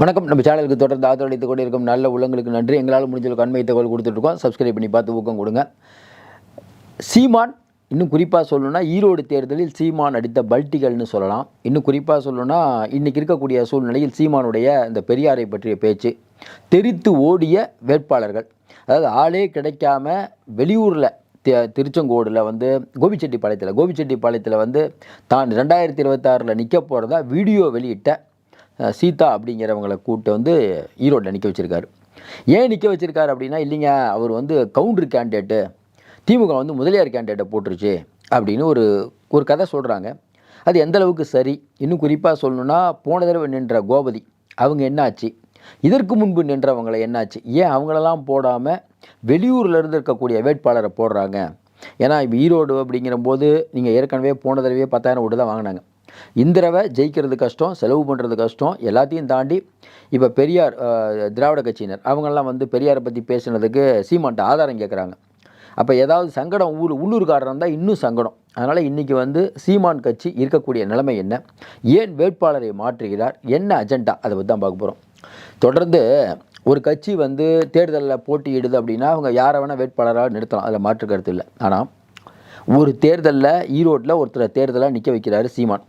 வணக்கம். நம்ம சேனலுக்கு தொடர்ந்து ஆதரவளித்துக் கொண்டிருக்கும் நல்ல உள்ளங்களுக்கு நன்றி. எங்களால் முடிஞ்சளவு அண்மை தகவல் கொடுத்துட்ருக்கோம் சப்ஸ்கிரைப் பண்ணி பார்த்து ஊக்கம் கொடுங்க. சீமான் இன்னும் குறிப்பாக சொல்லணும்னா ஈரோடு தேர்தலில் சீமான் அடித்த பல்ட்டிகள்னு சொல்லலாம். இன்னும் குறிப்பாக சொல்லணும்னா இன்றைக்கி இருக்கக்கூடிய சூழ்நிலையில் சீமானுடைய இந்த பெரியாரை பற்றிய பேச்சு தெரித்து ஓடிய வேட்பாளர்கள். அதாவது ஆளே கிடைக்காம வெளியூரில் தி திருச்செங்கோடில் வந்து கோபிச்செட்டிப்பாளையத்தில் கோபிச்செட்டிப்பாளையத்தில் வந்து தான் ரெண்டாயிரத்தி இருபத்தாறில் நிற்க போகிறதா வீடியோ வெளியிட்ட சீதா அப்படிங்கிறவங்களை கூப்பிட்டு வந்து ஈரோட்டில் நிற்க வச்சுருக்காரு. ஏன் நிற்க வச்சுருக்காரு அப்படின்னா இல்லைங்க அவர் வந்து கவுண்டர் கேண்டிடேட்டு திமுக வந்து முதலியார் கேண்டிடேட்டை போட்டுருச்சு அப்படின்னு ஒரு ஒரு கதை சொல்கிறாங்க அது எந்த அளவுக்கு சரி? இன்னும் குறிப்பாக சொல்லணும்னா போன தடவை நின்ற கோபதி அவங்க என்னாச்சு? இதற்கு முன்பு நின்றவங்களை என்னாச்சு? ஏன் அவங்களெல்லாம் போடாமல் வெளியூரில் இருந்து இருக்கக்கூடிய வேட்பாளரை போடுறாங்க? ஏன்னா இப்போ ஈரோடு அப்படிங்கிற போது நீங்கள் ஏற்கனவே போன தடவையே பத்தாயிரம் ஓட்டு தான் வாங்கினாங்க. இந்த தடவை ஜெயிக்கிறது கஷ்டம் செலவு பண்ணுறது கஷ்டம் எல்லாத்தையும் தாண்டி இப்போ பெரியார் திராவிட கட்சியினர் அவங்கெல்லாம் வந்து பெரியாரை பற்றி பேசுனதுக்கு சீமான்ட்ட ஆதாரம் கேட்குறாங்க அப்போ ஏதாவது சங்கடம் ஊர் உள்ளூர்காரர் இருந்தால் இன்னும் சங்கடம். அதனால் இன்றைக்கி வந்து சீமான் கட்சி இருக்கக்கூடிய நிலைமை என்ன? ஏன் வேட்பாளரை மாற்றுகிறார்? என்ன அஜெண்டா? அதை பற்றி தான் பார்க்க போகிறோம் தொடர்ந்து ஒரு கட்சி வந்து தேர்தலில் போட்டியிடுது அப்படின்னா அவங்க யாரை வேணால் வேட்பாளராக நிறுத்தலாம். அதில் மாற்று கருத்து இல்லை. ஆனால் ஒரு தேர்தலில் ஈரோட்டில் ஒருத்தர் தேர்தலாக நிற்க வைக்கிறாரு சீமான்.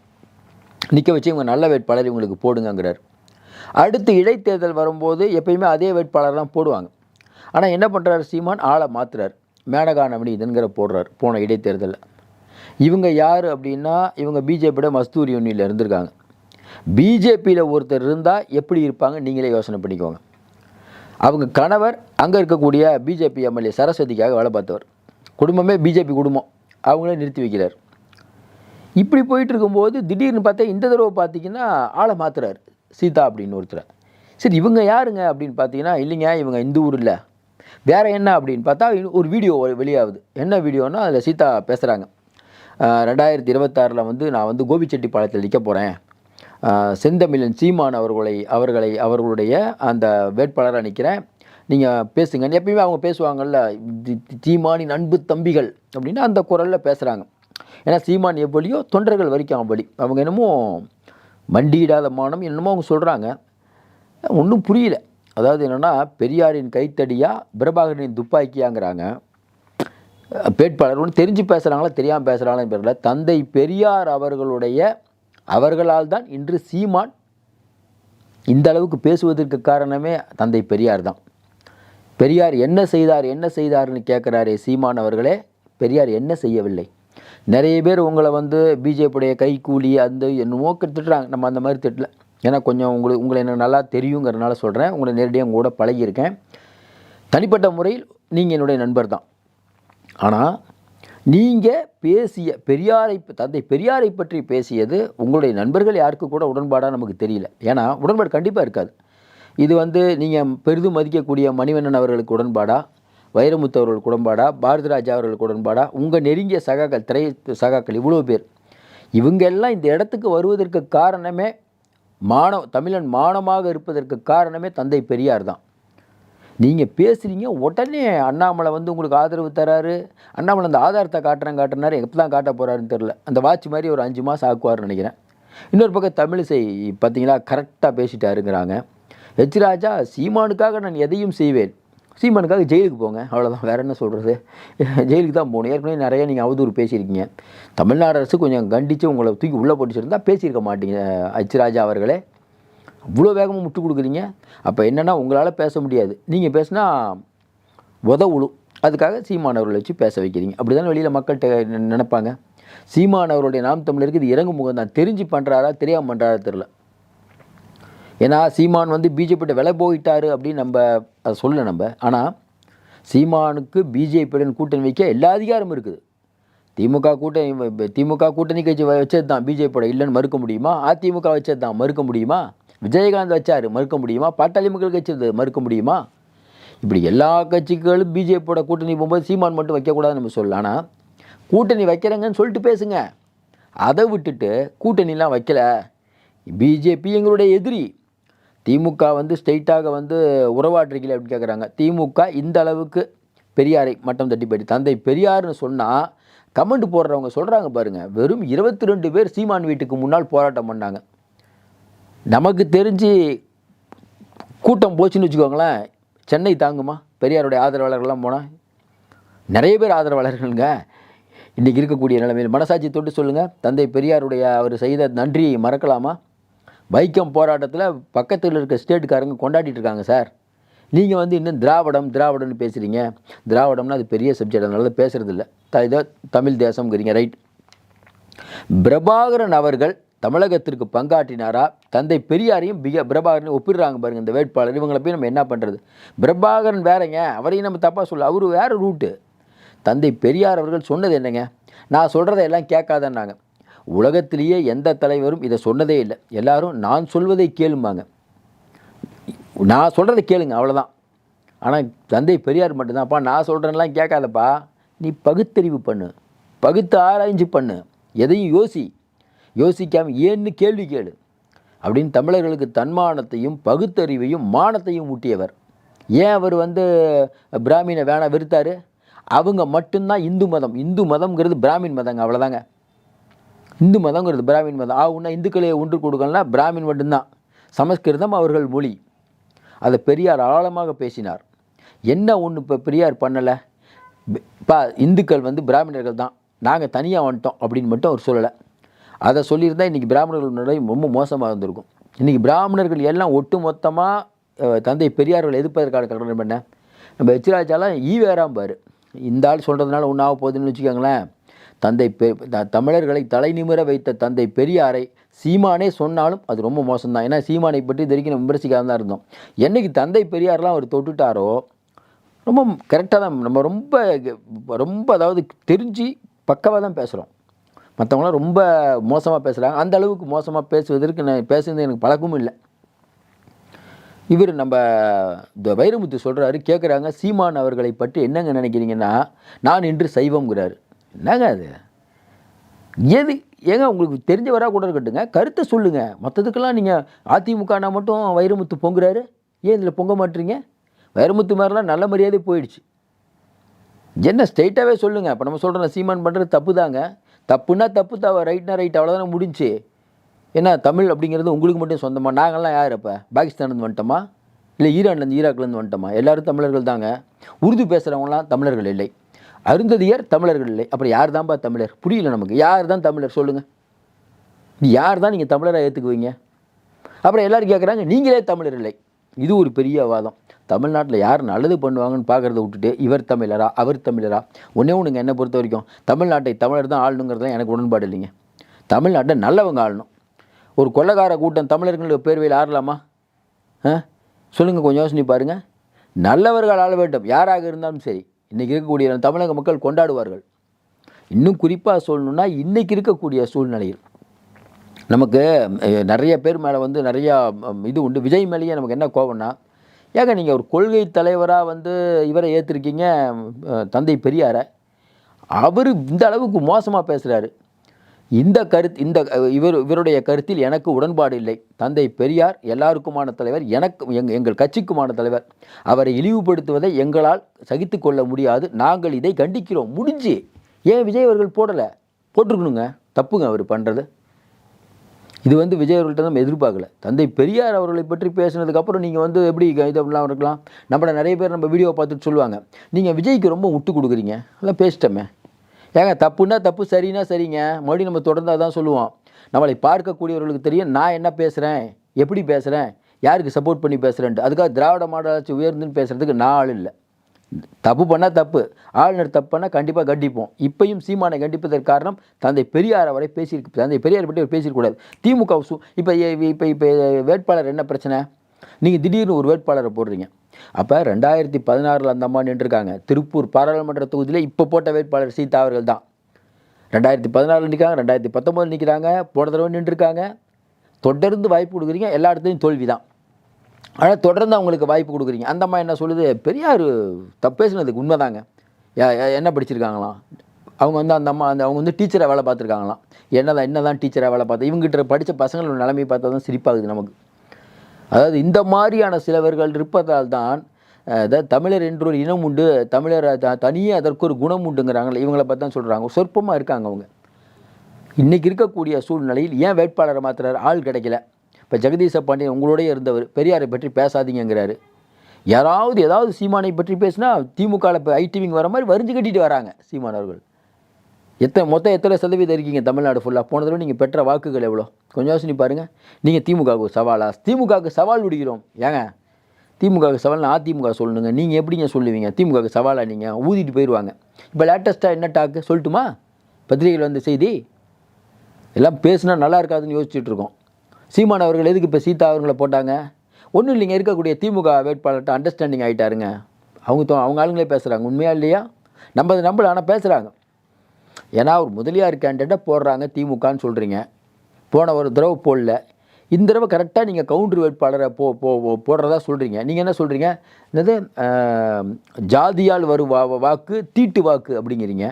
நிற்க வச்சு இவங்க நல்ல வேட்பாளர் இவங்களுக்கு போடுங்கங்கிறார். அடுத்து இடைத்தேர்தல் வரும்போது எப்பயுமே அதே வேட்பாளர் தான் போடுவாங்க. ஆனால் என்ன பண்ணுறாரு சீமான்? ஆளை மாற்றுறார் மேனகா நவனீதன்கிற போடுறார் போன இடைத்தேர்தலில். இவங்க யார் அப்படின்னா இவங்க பிஜேபியோட மஸ்தூர் யூனியில் இருந்திருக்காங்க. பிஜேபியில் ஒருத்தர் இருந்தால் எப்படி இருப்பாங்க? நீங்களே யோசனை பண்ணிக்கோங்க. அவங்க கணவர் அங்கே இருக்கக்கூடிய பிஜேபி எம்எல்ஏ சரஸ்வதிக்காக வேலை பார்த்தவர். குடும்பமே பிஜேபி குடும்பம். அவங்களே நிறுத்தி வைக்கிறார். இப்படி போயிட்டு இருக்கும்போது திடீர்னு பார்த்தா இந்த தடவை பார்த்தீங்கன்னா ஆளை மாத்துறாரு. சீதா அப்படின்னு ஒருத்தரை. சரி இவங்க யாருங்க அப்படின்னு பார்த்தீங்கன்னா இல்லைங்க இவங்க இந்த ஊர் இல்லை. வேறு என்ன அப்படின்னு பார்த்தா ஒரு வீடியோ வெளியாகுது. என்ன வீடியோன்னா அதில் சீதா பேசுகிறாங்க ரெண்டாயிரத்தி இருபத்தாறில் வந்து நான் வந்து கோபிச்செட்டிப்பாளையத்தில் நிற்க போகிறேன் செந்தமிழன் சீமான் அவர்களை அவர்களை அவர்களுடைய அந்த வேட்பாளராக நிற்கிறேன் நீங்கள் பேசுங்க. எப்பயுமே அவங்க பேசுவாங்கல்ல தி- சீமானின் அன்பு தம்பிகள் அப்படின்னு அந்த குரலில் பேசுகிறாங்க ஏன்னா சீமான் எப்படியோ தொண்டர்கள் வரைக்கும் அப்படி அவங்க என்னமோ மண்டியிடாத மானம் என்னமோ அவங்க சொல்கிறாங்க ஒன்றும் புரியல. அதாவது என்னென்னா பெரியாரின் கைத்தடியாக பிரபாகரனின் துப்பாக்கியாங்கிறாங்க. வேட்பாளர் ஒன்று தெரிஞ்சு பேசுகிறாங்களா தெரியாமல் பேசுகிறாங்களான்னு தெரியல. தந்தை பெரியார் அவர்களுடைய அவர்களால் தான் இன்று சீமான் இந்த அளவுக்கு பேசுவதற்கு காரணமே தந்தை பெரியார் தான். பெரியார் என்ன செய்தார் என்ன செய்தார்னு கேட்குறாரே சீமான் அவர்களே. பெரியார் என்ன செய்யவில்லை? நிறைய பேர் உங்களை வந்து பிஜேபியுடைய கைக்கூலி அந்த என்னமோ திட்டுறாங்க நம்ம அந்த மாதிரி திட்டல ஏன்னா கொஞ்சம் உங்களுக்கு உங்களை எனக்கு நல்லா தெரியுங்கிறனால சொல்கிறேன் உங்களை நேரடியாக உங்க கூட பழகியிருக்கேன். தனிப்பட்ட முறையில் நீங்கள் என்னுடைய நண்பர் தான். ஆனால் நீங்கள் பேசிய பெரியாரை தந்தை பெரியாரை பற்றி பேசியது உங்களுடைய நண்பர்கள் யாருக்கு கூட உடன்பாடாக நமக்கு தெரியல. ஏன்னா உடன்பாடு கண்டிப்பாக இருக்காது. இது வந்து நீங்கள் பெரிதும் மதிக்கக்கூடிய மணிவண்ணன் அவர்களுக்கு உடன்பாடாக வைரமுத்து அவர்கள் உடன்பாடா பாரதிராஜா அவர்கள் உடன்பாடா உங்கள் நெருங்கிய சகாக்கள் திரை சகாக்கள் இவ்வளோ பேர். இவங்க எல்லாம் இந்த இடத்துக்கு வருவதற்கு காரணமே மானவ தமிழன் மானமாக இருப்பதற்கு காரணமே தந்தை பெரியார் தான். நீங்கள் பேசுகிறீங்க உடனே அண்ணாமலை வந்து உங்களுக்கு ஆதரவு தராரு. அண்ணாமலை அந்த ஆதாரத்தை காட்டுறேன் காட்டுறாரு எப்போ தான் காட்ட போகிறாருன்னு தெரில அந்த வாட்ச் மாதிரி ஒரு அஞ்சு மாதம் ஆக்குவார்னு நினைக்கிறேன். இன்னொரு பக்கம் தமிழிசை பார்த்தீங்களா கரெக்டாக பேசிட்டாருங்கிறாங்க. ஹெச் ராஜா சீமானுக்காக நான் எதையும் செய்வேன். சீமானுக்காக ஜெயிலுக்கு போங்க. அவ்வளோதான் வேறு என்ன சொல்கிறது ஜெயிலுக்கு தான் போகணும். ஏற்கனவே நிறைய நீங்கள் அவதூறு பேசியிருக்கீங்க. தமிழ்நாடு அரசு கொஞ்சம் கண்டித்து உங்களை தூக்கி உள்ளே போட்டுச்சிருந்தா பேசியிருக்க மாட்டீங்க அச்சுராஜா அவர்களே. அவ்வளோ வேகமாக முட்டு கொடுக்குறீங்க. அப்போ என்னென்னா உங்களால் பேச முடியாது. நீங்கள் பேசுனா உதவுழு அதுக்காக சீமானவர்களை வச்சு பேச வைக்கிறீங்க. அப்படி தான் வெளியில் மக்கள்கிட்ட நினைப்பாங்க? சீமானவருடைய நாம் தமிழருக்கு இது இறங்கும் முகம் தான் தெரிஞ்சு பண்ணுறாரா தெரியாமல் பண்ணுறாரா தெரில ஏன்னா சீமான் வந்து பிஜேபிட்ட விலை போயிட்டாரு அப்படின்னு நம்ம அதை சொல்லலை நம்ம. ஆனால் சீமானுக்கு பிஜேபியுடன் கூட்டணி வைக்க எல்லா அதிகாரமும் இருக்குது. திமுக கூட்டணி திமுக கூட்டணி கட்சி வச்சது தான் பிஜேபியோட இல்லைன்னு மறுக்க முடியுமா? அதிமுக வச்சது தான் மறுக்க முடியுமா? விஜயகாந்த் வச்சார் மறுக்க முடியுமா? பாட்டாளி மக்கள் கட்சி மறுக்க முடியுமா? இப்படி எல்லா கட்சிகளும் பிஜேபியோட கூட்டணி போகும்போது சீமான் மட்டும் வைக்கக்கூடாதுன்னு நம்ம சொல்லலாம் ஆனால் கூட்டணி வைக்கிறேங்கன்னு சொல்லிட்டு பேசுங்க. அதை விட்டுட்டு கூட்டணிலாம் வைக்கல. பிஜேபி எங்களுடைய எதிரி. திமுக வந்து ஸ்ட்ரெயிட்டாக வந்து உறவாடுறீங்களே அப்படின்னு கேட்குறாங்க திமுக இந்த அளவுக்கு பெரியாரை மட்டம் தட்டி போயிட்டு தந்தை பெரியார்னு சொன்னால் கமெண்ட் போடுறவங்க சொல்கிறாங்க பாருங்கள் வெறும் இருபத்தி ரெண்டு பேர் சீமான் வீட்டுக்கு முன்னால் போராட்டம் பண்ணாங்க. நமக்கு தெரிஞ்சு கூட்டம் போச்சுன்னு வச்சுக்கோங்களேன். சென்னை தாங்குமா? பெரியாருடைய ஆதரவாளர்கள்லாம் போனால் நிறைய பேர் ஆதரவாளர்களுங்க. இன்றைக்கி இருக்கக்கூடிய நிலைமையில் மனசாட்சி தொட்டு சொல்லுங்கள் தந்தை பெரியாருடைய அவர் செய்த நன்றியை மறக்கலாமா? வைக்கம் போராட்டத்தில் பக்கத்தில் இருக்க ஸ்டேட்டுக்காரங்க கொண்டாடிட்டு இருக்காங்க சார். நீங்கள் வந்து இன்னும் திராவிடம் திராவிடம்னு பேசுகிறீங்க திராவிடம்னா அது பெரிய சப்ஜெக்ட் அதனால பேசுகிறதில்ல த இதோ தமிழ் தேசம்ங்கிறீங்க ரைட் பிரபாகரன் அவர்கள் தமிழகத்திற்கு பங்காற்றினாரா? தந்தை பெரியாரையும் பிக பிரபாகரனையும் ஒப்பிடுறாங்க பாருங்க இந்த வேட்பாளர். இவங்களை போய் நம்ம என்ன பண்ணுறது பிரபாகரன் வேறங்க அவரையும் நம்ம தப்பாக சொல்ல அவர் வேறு ரூட்டு தந்தை பெரியார் அவர்கள் சொன்னது என்னங்க? நான் சொல்கிறத எல்லாம் கேட்காதன்னாங்க. உலகத்திலேயே எந்த தலைவரும் இதை சொன்னதே இல்லை. எல்லாரும் நான் சொல்வதை கேளும்பாங்க. நான் சொல்கிறத கேளுங்க அவ்வளோதான் ஆனால் தந்தை பெரியார் மட்டும்தான்ப்பா நான் சொல்கிறேன்லாம் கேட்காதப்பா. நீ பகுத்தறிவு பண்ணு. பகுத்து ஆராய்ஞ்சு பண்ணு. எதையும் யோசி. யோசிக்காமல் ஏன்னு கேள்வி கேளு. அப்படின்னு தமிழர்களுக்கு தன்மானத்தையும் பகுத்தறிவையும் மானத்தையும் ஊட்டியவர். ஏன் அவர் வந்து பிராமினை வேணா வெறுத்தார்? அவங்க மட்டும்தான் இந்து மதம். இந்து மதம்ங்கிறது பிராமின் மதங்க அவ்வளோதாங்க இந்து மதங்கிறது பிராமின் மதம். ஆ உன்ன இந்துக்களை ஒன்று கொடுக்கலாம் பிராமின் மட்டும்தான். சமஸ்கிருதம் அவர்கள் மொழி. அதை பெரியார் ஆழமாக பேசினார். என்ன ஒன்று இப்போ பெரியார் பண்ணலை? இப்போ இந்துக்கள் வந்து பிராமணர்கள் தான். நாங்கள் தனியாக வந்துட்டோம் அப்படின்னு மட்டும் அவர் சொல்லலை. அதை சொல்லியிருந்தால் இன்றைக்கி பிராமணர்கள் நிலை ரொம்ப மோசமாக இருந்திருக்கும். இன்றைக்கி பிராமணர்கள் எல்லாம் ஒட்டு மொத்தமாக தந்தை பெரியார்கள் எதிர்ப்பதற்கான காரணம் என்ன? நம்ம எச்சிராஜாலாம் ஈ வேறாம்பார் இந்த ஆள் சொல்கிறதுனால ஒன்றாக போகுதுன்னு வச்சுக்கோங்களேன். தந்தை பெ தமிழர்களை தலைநிமிர வைத்த தந்தை பெரியாரை சீமானே சொன்னாலும் அது ரொம்ப மோசம்தான். ஏன்னா சீமானை பற்றி இது வரைக்கும் விமர்சிக்காக தான் இருந்தோம். என்னைக்கு தந்தை பெரியார்லாம் அவர் தொட்டுட்டாரோ ரொம்ப கரெக்டாக தான் நம்ம ரொம்ப ரொம்ப அதாவது தெரிஞ்சு பக்கவாக தான் பேசுகிறோம் மற்றவங்களாம் ரொம்ப மோசமாக பேசுகிறாங்க அந்த அளவுக்கு மோசமாக பேசுவதற்கு நான் பேசுறது எனக்கு பழக்கமும் இல்லை. இவர் நம்ம இந்த வைரமுத்து சொல்கிறாரு கேட்குறாங்க சீமான் அவர்களை பற்றி என்னங்க நினைக்கிறீங்கன்னா நான் இன்று சைவம்ங்கிறாரு. என்னங்க அது? எது? ஏங்க உங்களுக்கு தெரிஞ்சவராக கூட இருக்கட்டுங்க கருத்தை சொல்லுங்கள் மற்றதுக்கெல்லாம் நீங்கள் அதிமுகனா மட்டும் வைரமுத்து பொங்குறாரு? ஏன் இதில் பொங்க மாட்டுறீங்க வைரமுத்து மாதிரிலாம் நல்ல மரியாதை போயிடுச்சு. என்ன ஸ்ட்ரெயிட்டாகவே சொல்லுங்கள் இப்போ நம்ம சொல்கிறோம் சீமான் பண்ணுறது தப்பு தாங்க தப்புன்னா தப்பு தவ ரைட்னா ரைட் அவ்வளோதானே முடிஞ்சு. ஏன்னா தமிழ் அப்படிங்கிறது உங்களுக்கு மட்டும் சொந்தமாக நாங்கள்லாம் யார் இப்போ பாகிஸ்தான்லேருந்து வந்துட்டோமா? இல்லை ஈரான்லேருந்து ஈராக்லேருந்து வந்துட்டோமா? எல்லோரும் தமிழர்கள் தாங்க. உருது பேசுகிறவங்களாம் தமிழர்கள் இல்லை. அருந்ததியர் தமிழர்கள் இல்லை. அப்புறம் யார் தான்ப்பா தமிழர்? புரியல நமக்கு. யார் தான் தமிழர்? சொல்லுங்கள் யார் தான் நீங்கள் தமிழராக ஏற்றுக்குவீங்க அப்புறம் எல்லாரும் கேட்குறாங்க நீங்களே தமிழர் இல்லை. இது ஒரு பெரிய வாதம். தமிழ்நாட்டில் யார் நல்லது பண்ணுவாங்கன்னு பார்க்குறத விட்டுட்டு இவர் தமிழரா அவர் தமிழரா? ஒன்றே ஒன்றுங்க என்னை பொறுத்த வரைக்கும் தமிழ்நாட்டை தமிழர் தான் ஆளணுங்கிறது தான் எனக்கு உடன்பாடு இல்லைங்க. தமிழ்நாட்டை நல்லவங்க ஆளணும். ஒரு கொள்ளக்கார கூட்டம் தமிழர்களோட பேர்வையில் ஆறலாமா? ஆ? சொல்லுங்கள் கொஞ்சம் யோசனை பாருங்கள் நல்லவர்கள் ஆள வேண்டும். யாராக இருந்தாலும் சரி. இன்றைக்கி இருக்கக்கூடிய தமிழக மக்கள் கொண்டாடுவார்கள். இன்னும் குறிப்பாக சொல்லணுன்னா இன்றைக்கி இருக்கக்கூடிய சூழ்நிலையில் நமக்கு நிறைய பேர் மேலே வந்து நிறையா இது உண்டு. விஜய் மேலேயே நமக்கு என்ன கோவம்னா ஏங்க நீங்கள் ஒரு கொள்கை தலைவராக வந்து இவரை ஏற்றிருக்கீங்க தந்தை பெரியாரை? அவர் இந்த அளவுக்கு மோசமாக பேசுகிறாரு இந்த கருத்து இந்த இவர் இவருடைய கருத்தில் எனக்கு உடன்பாடு இல்லை. தந்தை பெரியார் எல்லாருக்குமான தலைவர் எனக்கு எங் எங்கள் கட்சிக்குமான தலைவர். அவரை இழிவுபடுத்துவதை எங்களால் சகித்து கொள்ள முடியாது. நாங்கள் இதை கண்டிக்கிறோம். முடிஞ்சு. ஏன் விஜய் அவர்கள் போடலை? போட்டிருக்கணுங்க. தப்புங்க அவர் பண்ணுறது இது வந்து விஜய் அவர்கள்ட்ட நம்ம எதிர்பார்க்கல. தந்தை பெரியார் அவர்களை பற்றி பேசினதுக்கப்புறம் நீங்கள் வந்து எப்படி இது அப்படிலாம் இருக்கலாம். நம்மளை நிறைய பேர் நம்ம வீடியோ பார்த்துட்டு சொல்லுவாங்க. நீங்கள் விஜய்க்கு ரொம்ப விட்டு கொடுக்குறீங்க. எல்லாம் பேசிட்டோமே. ஏங்க தப்புன்னா தப்பு சரின்னா சரிங்க. மறுபடியும் நம்ம தொடர்ந்தால் தான் சொல்லுவோம். நம்மளை பார்க்கக்கூடியவர்களுக்கு தெரியும் நான் என்ன பேசுகிறேன் எப்படி பேசுகிறேன் யாருக்கு சப்போர்ட் பண்ணி பேசுகிறேன்ட்டு அதுக்காக திராவிட மாடலாட்சி உயர்ந்துன்னு பேசுகிறதுக்கு நான் ஆள் இல்லை. தப்பு பண்ணால் தப்பு. ஆளுநர் தப்பு பண்ணால் கண்டிப்பாக கண்டிப்போம். இப்பையும் சீமானை கண்டிப்பதற்கு காரணம் தந்தை பெரியார் அவரை பேசியிருக்கு. தந்தை பெரியார் பற்றி அவர் பேசியிருக்கூடாது திமுக இப்போ இப்போ இப்போ வேட்பாளர் என்ன பிரச்சனை? நீங்கள் திடீர்னு ஒரு வேட்பாளரை போடுறீங்க. அப்போ ரெண்டாயிரத்தி பதினாறில் அந்த அம்மா நின்றுருக்காங்க. திருப்பூர் பாராளுமன்ற தொகுதியில் இப்போ போட்ட வேட்பாளர் சீதா அவர்கள் தான். ரெண்டாயிரத்தி பதினாறில் நிற்காங்க ரெண்டாயிரத்தி பத்தொம்போது நிற்கிறாங்க போன தடவை நின்றுருக்காங்க. தொடர்ந்து வாய்ப்பு கொடுக்குறீங்க எல்லா இடத்துலையும் தோல்வி தான் ஆனால் தொடர்ந்து அவங்களுக்கு வாய்ப்பு கொடுக்குறீங்க. அந்த அம்மா என்ன சொல்லுது? பெரியார் தப்பு பேசுனதுக்கு உண்மைதாங்க. என்ன படிச்சிருக்காங்களாம்? அவங்க வந்து அந்த அம்மா அந்த அவங்க வந்து டீச்சராக வேலை பார்த்துருக்காங்களாம். என்னதான் என்னதான் டீச்சராக வேலை பார்த்தா இவங்ககிட்ட படித்த பசங்களோட நிலைமை பார்த்தா தான் சிரிப்பாகுது நமக்கு. அதாவது இந்த மாதிரியான சிலவர்கள் இருப்பதால் தான் அதாவது தமிழர் என்று ஒரு இனம் உண்டு தமிழர் தனியே அதற்கு ஒரு குணம் உண்டுங்கிறாங்களே இவங்களை பார்த்து தான் சொல்கிறாங்க சொற்பமாக இருக்காங்க அவங்க. இன்றைக்கி இருக்கக்கூடிய சூழ்நிலையில் ஏன் வேட்பாளரை மாத்துறாரு? ஆள் கிடைக்கல. இப்போ ஜெகதீச பாண்டியன் உங்களோடய இருந்தவர் பெரியாரை பற்றி பேசாதீங்கிறாரு யாராவது ஏதாவது சீமானை பற்றி பேசினா திமுகவில் இப்போ ஐடிவிங் வர மாதிரி வரிஞ்சு கட்டிட்டு வராங்க சீமானவர்கள் எத்தனை மொத்தம் எத்தனை சதவீதம் இருக்கீங்க தமிழ்நாடு ஃபுல்லாக போன தடவை நீங்கள் பெற்ற வாக்குகள் எவ்வளோ? கொஞ்சம் யோசனை பாருங்கள் நீங்கள் திமுகவுக்கு சவாலா? திமுகவுக்கு சவால் விடுகிறோம். ஏங்க? திமுகவுக்கு சவால்னு அதிமுக சொல்லணுங்க. நீங்கள் எப்படிங்க சொல்லுவீங்க? திமுகவுக்கு சவாலாக நீங்கள் ஊதிட்டு போயிடுவாங்க இப்போ லேட்டஸ்ட்டாக என்ன டாக்கு சொல்லட்டுமா? பத்திரிகையில் வந்த செய்தி? எல்லாம் பேசுனா நல்லா இருக்காதுன்னு யோசிச்சுட்டு இருக்கோம். சீமான் அவர்கள் எதுக்கு இப்போ சீதா அவர்களை போட்டாங்க? ஒன்றும் இல்லைங்க இருக்கக்கூடிய திமுக வேட்பாளர்கிட்ட அண்டர்ஸ்டாண்டிங் ஆகிட்டாருங்க அவங்க தோ அவங்க ஆளுங்களே பேசுகிறாங்க உண்மையாக இல்லையா? நம்ம அதை ஆனால் பேசுகிறாங்க ஏன்னா ஒரு முதலியார் கேண்டிடேட்டை போடுறாங்க திமுகன்னு சொல்கிறீங்க போன ஒரு தடவை போடல. இந்த தடவை கரெக்டாக நீங்கள் கவுண்டர் வேட்பாளரை போ போ போடுறதா சொல்கிறீங்க நீங்கள் என்ன சொல்கிறீங்க என்னது? ஜாதியால் வரும் வா வாக்கு தீட்டு வாக்கு அப்படிங்கிறீங்க.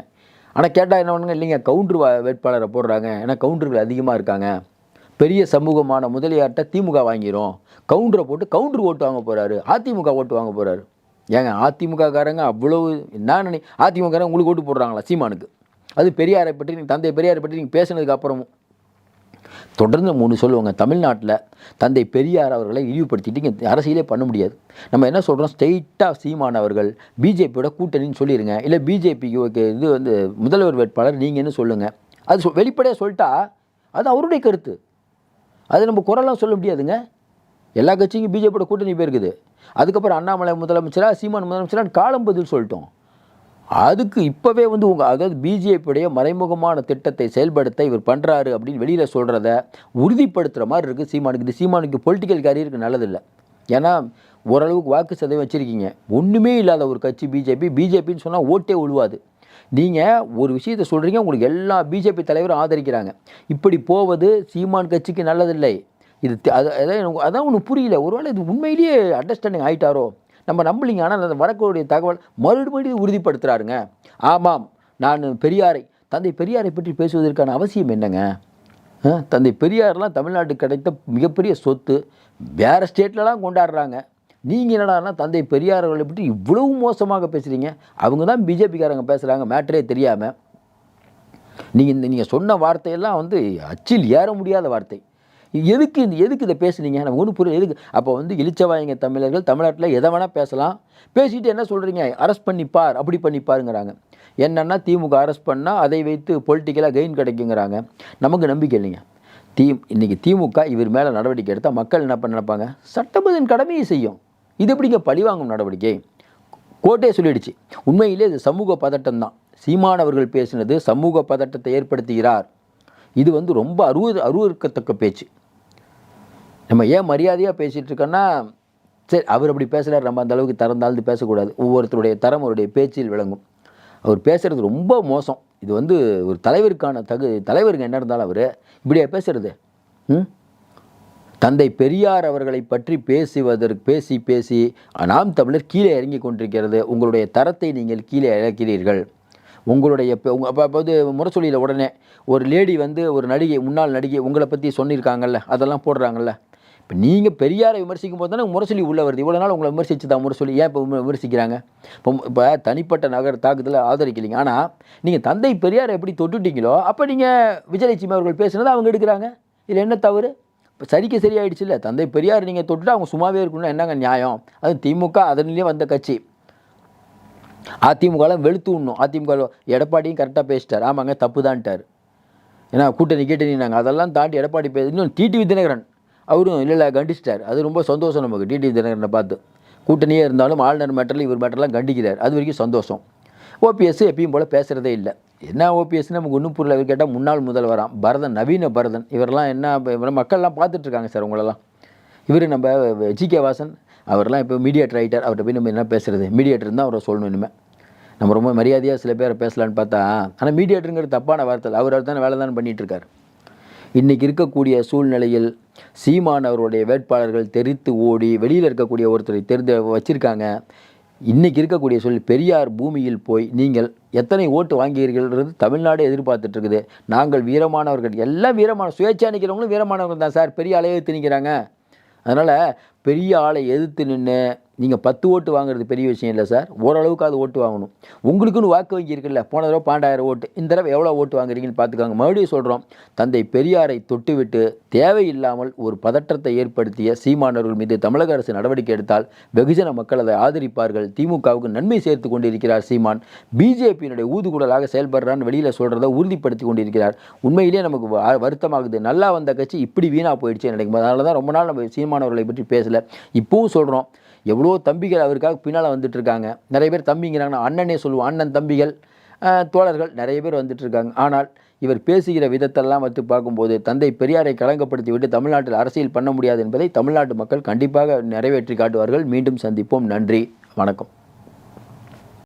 ஆனால் கேட்டால் என்ன பண்ணுங்க? இல்லைங்க கவுண்டர் வா வேட்பாளரை போடுறாங்க. ஏன்னா கவுண்டர்கள் அதிகமாக இருக்காங்க. பெரிய சமூகமான முதலியார்கிட்ட திமுக வாங்கிரும். கவுண்டரை போட்டு கவுண்டர் ஓட்டு வாங்க போகிறாரு அதிமுக ஓட்டு வாங்க போகிறாரு ஏங்க அதிமுககாரங்க அவ்வளவு நான் நினை அதிமுககாரங்க உங்களுக்கு ஓட்டு போடுறாங்களா சீமானுக்கு? அது பெரியாரை பற்றி நீங்கள் தந்தை பெரியாரை பற்றி நீங்கள் பேசினதுக்கு அப்புறமும் தொடர்ந்து மூணு சொல்லுவாங்க. தமிழ்நாட்டில் தந்தை பெரியார் அவர்களை இழிவுபடுத்திட்டு இங்கே அரசியலே பண்ண முடியாது. நம்ம என்ன சொல்கிறோம் ஸ்டெயிட்டாக சீமான் அவர்கள் பிஜேபியோட கூட்டணின்னு சொல்லிடுங்க இல்லை பிஜேபிக்கு இது வந்து முதல்வர் வேட்பாளர் நீங்கன்னு சொல்லுங்கள் அது சொ வெளிப்படையாக சொல்லிட்டா அது அவருடைய கருத்து. அது நம்ம குரலாம் சொல்ல முடியாதுங்க. எல்லா கட்சியும் பிஜேபியோட கூட்டணி போயிருக்குது. அதுக்கப்புறம் அண்ணாமலை முதலமைச்சராக சீமான் முதலமைச்சராக காலம் பதில் சொல்லிட்டோம். அதுக்கு இப்போவே வந்து உங்கள் அதாவது பிஜேபியுடைய மறைமுகமான திட்டத்தை செயல்படுத்த இவர் பண்ணுறாரு அப்படின்னு வெளியில் சொல்கிறத உறுதிப்படுத்துகிற மாதிரி இருக்குது சீமானுக்கு. இது சீமானுக்கு பொலிட்டிக்கல் கேரியருக்கு நல்லதில்லை. ஏன்னா ஓரளவுக்கு வாக்கு சதவீதம் வச்சுருக்கீங்க. ஒன்றுமே இல்லாத ஒரு கட்சி பிஜேபி பிஜேபின்னு சொன்னால் ஓட்டே உழுவாது. நீங்கள் ஒரு விஷயத்தை சொல்கிறீங்க உங்களுக்கு எல்லா பிஜேபி தலைவரும் ஆதரிக்கிறாங்க. இப்படி போவது சீமான் கட்சிக்கு நல்லதில்லை. இது தி- அதான் எனக்கு- அதான் ஒன்று புரியல. ஒருவேளை இது உண்மையிலேயே அண்டர்ஸ்டாண்டிங் ஆகிட்டாரோ நம்ம நம்பலிங்க ஆனால் அந்த வரக்கூடிய தகவல் மறுபடியும் உறுதிப்படுத்துகிறாருங்க ஆமாம் நான் பெரியாரை தந்தை பெரியாரை பற்றி பேசுவதற்கான அவசியம் என்னங்க? ஆ, தந்தை பெரியார்லாம் தமிழ்நாட்டுக்கு கிடைத்த மிகப்பெரிய சொத்து. வேறு ஸ்டேட்லலாம் கொண்டாடுறாங்க. நீங்கள் என்னடான்னா தந்தை பெரியார் அவர்களை பற்றி இவ்வளவு மோசமாக பேசுகிறீங்க அவங்க தான் பிஜேபிக்காரங்க பேசுகிறாங்க மேட்டரே தெரியாமல் நீங்கள் இந்த நீங்கள் சொன்ன வார்த்தையெல்லாம் வந்து அச்சில் ஏற முடியாத வார்த்தை. எதுக்கு இந்த எதுக்கு இதை பேசுனீங்க? நமக்கு ஒன்றும் புரியல. எதுக்கு? அப்போ வந்து இழிச்சவாயங்க தமிழர்கள் தமிழ்நாட்டில் எதை வேணால் பேசலாம். பேசிட்டு என்ன சொல்கிறீங்க அரெஸ்ட் பண்ணிப்பார் அப்படி பண்ணிப்பாருங்கிறாங்க என்னென்னா திமுக அரெஸ்ட் பண்ணால் அதை வைத்து பொலிட்டிக்கலாக கெயின் கிடைக்குங்கிறாங்க. நமக்கு நம்பிக்கை இல்லைங்க. தீ இன்றைக்கி திமுக இவர் மேலே நடவடிக்கை எடுத்தால் மக்கள் என்ன பண்ண நினைப்பாங்க? சட்டமதின் கடமையை செய்யும். இது எப்படிங்க பழிவாங்கும் நடவடிக்கை? கோர்ட்டே சொல்லிடுச்சு. உண்மையிலே இது சமூக பதட்டம் தான். சீமானவர்கள் பேசினது சமூக பதட்டத்தை ஏற்படுத்துகிறார். இது வந்து ரொம்ப அருவ அருவருக்கத்தக்க பேச்சு. நம்ம ஏன் மரியாதையாக பேசிகிட்டு இருக்கோன்னா சரி அவர் அப்படி பேசுகிறார் நம்ம அந்த அளவுக்கு தரம் தாழ்ந்து பேசக்கூடாது. ஒவ்வொருத்தருடைய தரம் அவருடைய பேச்சில் விளங்கும். அவர் பேசுகிறது ரொம்ப மோசம். இது வந்து ஒரு தலைவருக்கான தகு தலைவருக்கு என்ன இருந்தாலும் அவர் இப்படியா பேசுறது? ம்? தந்தை பெரியார் அவர்களை பற்றி பேசுவதற்கு பேசி பேசி நாம் தமிழர் கீழே இறங்கி கொண்டிருக்கிறது. உங்களுடைய தரத்தை நீங்கள் கீழே இறக்கிறீர்கள். உங்களுடைய பெ- அப்போ வந்து முரசொலியில் உடனே ஒரு லேடி வந்து ஒரு நடிகை முன்னாள் நடிகை உங்களை பற்றி சொல்லியிருக்காங்கல்ல அதெல்லாம் போடுறாங்கல்ல. இப்போ நீங்கள் பெரியாரை விமர்சிக்கும் போது தானே முரசொலி உள்ள வருது. இவ்வளோ நாள் உங்களை விமர்சிச்சு தான் முரசொலி. ஏன் இப்போ விமர்சிக்கிறாங்க? இப்போ இப்போ தனிப்பட்ட நகர் தாக்குதலை ஆதரிக்கலைங்க. ஆனால் நீங்கள் தந்தை பெரியாரை எப்படி தொட்டுட்டீங்களோ அப்போ நீங்கள் விஜயலட்சுமி அவர்கள் பேசுனதை அவங்க எடுக்கிறாங்க. இதில் என்ன தவறு? இப்போ சரிக்கு சரியாயிடுச்சு இல்லை தந்தை பெரியார் நீங்கள் தொட்டுட்டு அவங்க சும்மாவே இருக்கணும்னா என்னங்க நியாயம்? அது திமுக அதனிலே வந்த கட்சி. அதிமுகலாம் வெளுத்து விடணும் அதிமுக எடப்பாடியும் கரெக்டாக பேசிட்டார். ஆமாங்க தப்பு தான்ட்டார் ஏன்னா கூட்டணி கீட்டணி நாங்கள் அதெல்லாம் தாண்டி எடப்பாடி பே இன்னும் டிடிவி தினகரன். அவரும் இல்லை இல்லை கண்டிச்சிட்டார். அது ரொம்ப சந்தோஷம் நமக்கு. டிடி தினகரனை பார்த்து. கூட்டணியே இருந்தாலும் ஆளுநர் மேட்டரில் இவர் மேட்டர்லாம் கண்டிக்கிறார். அது வரைக்கும் சந்தோஷம். ஓபிஎஸ் எப்பயும் போல் பேசுகிறதே இல்லை. என்ன ஓபிஎஸ்னு நமக்கு ஒன்றும் புரியல. இவர் கேட்டால் முன்னாள் முதல்வராம். பரதன் நவீன பரதன். இவரெல்லாம் என்ன மக்கள்லாம் பார்த்துட்ருக்காங்க சார் உங்களெல்லாம். இவர் நம்ம ஜிகே வாசன் அவரெல்லாம் இப்போ மீடியேட்டர் ஆகிட்டார் அவர்கிட்ட போய் நம்ம என்ன பேசுகிறது மீடியேட்டர் தான் அவரை சொல்லணும் இனிமேல் நம்ம ரொம்ப மரியாதையாக சில பேரை பேசலான்னு பார்த்தா ஆனால் மீடியேட்டருங்கிற தப்பான வார்த்தை. அவர் அவர் தானே வேலை தானே பண்ணிகிட்டு இருக்கார் இன்றைக்கி இருக்கக்கூடிய சூழ்நிலையில் சீமான் அவருடைய வேட்பாளர்கள் தெரித்து ஓடி வெளியில் இருக்கக்கூடிய ஒருத்தரை தெரிந்து வச்சுருக்காங்க. இன்றைக்கி இருக்கக்கூடிய சூழல் பெரியார் பூமியில் போய் நீங்கள் எத்தனை ஓட்டு வாங்கியிருக்கிறது தமிழ்நாடு எதிர்பார்த்துட்டு இருக்குது. நாங்கள் வீரமானவர்கள் எல்லாம் வீரமான சுயேட்சா நிற்கிறவங்களும் வீரமானவர்கள் தான் சார். பெரிய ஆளை எதிர்த்து நிற்கிறாங்க அதனால் பெரிய ஆளை எதிர்த்து நின்று நீங்கள் பத்து ஓட்டு வாங்குறது பெரிய விஷயம் இல்லை சார். ஓரளவுக்கு அது ஓட்டு வாங்கணும். உங்களுக்குன்னு வாக்கு வங்கி இருக்குல்ல போன தடவை பன்னெண்டாயிரம் ஓட்டு இந்த தடவை எவ்வளோ ஓட்டு வாங்குறீங்கன்னு பார்த்துக்காங்க. மறுபடியும் சொல்கிறோம் தந்தை பெரியாரை தொட்டுவிட்டு தேவையில்லாமல் ஒரு பதற்றத்தை ஏற்படுத்திய சீமானவர்கள் மீது தமிழக அரசு நடவடிக்கை எடுத்தால் வெகுஜன மக்கள் அதை ஆதரிப்பார்கள். திமுகவுக்கு நன்மை சேர்த்து கொண்டிருக்கிறார் சீமான். பிஜேபியினுடைய ஊதுகுடலாக செயல்படுறான்னு வெளியில் சொல்கிறத உறுதிப்படுத்தி கொண்டிருக்கிறார். உண்மையிலேயே நமக்கு வ- வருத்தமாகுது. நல்லா வந்த கட்சி இப்படி வீணாக போயிடுச்சு நினைக்கும் அதனால தான் ரொம்ப நாள் நம்ம சீமானவர்களை பற்றி பேசலை. இப்போவும் சொல்கிறோம் எவ்வளோ தம்பிகள் அவருக்காக பின்னால் வந்துட்டு இருக்காங்க நிறைய பேர் தம்பிங்கிறாங்க அண்ணனே சொல்லுவோம் அண்ணன் தம்பிகள். தோழர்கள் நிறைய பேர் வந்துட்டு இருக்காங்க ஆனால் இவர் பேசுகிற விதத்தெல்லாம் வைத்து பார்க்கும்போது தந்தை பெரியாரை களங்கப்படுத்தி விட்டு தமிழ்நாட்டில் அரசியல் பண்ண முடியாது என்பதை தமிழ்நாட்டு மக்கள் கண்டிப்பாக நிறைவேற்றி காட்டுவார்கள். மீண்டும் சந்திப்போம். நன்றி. வணக்கம்.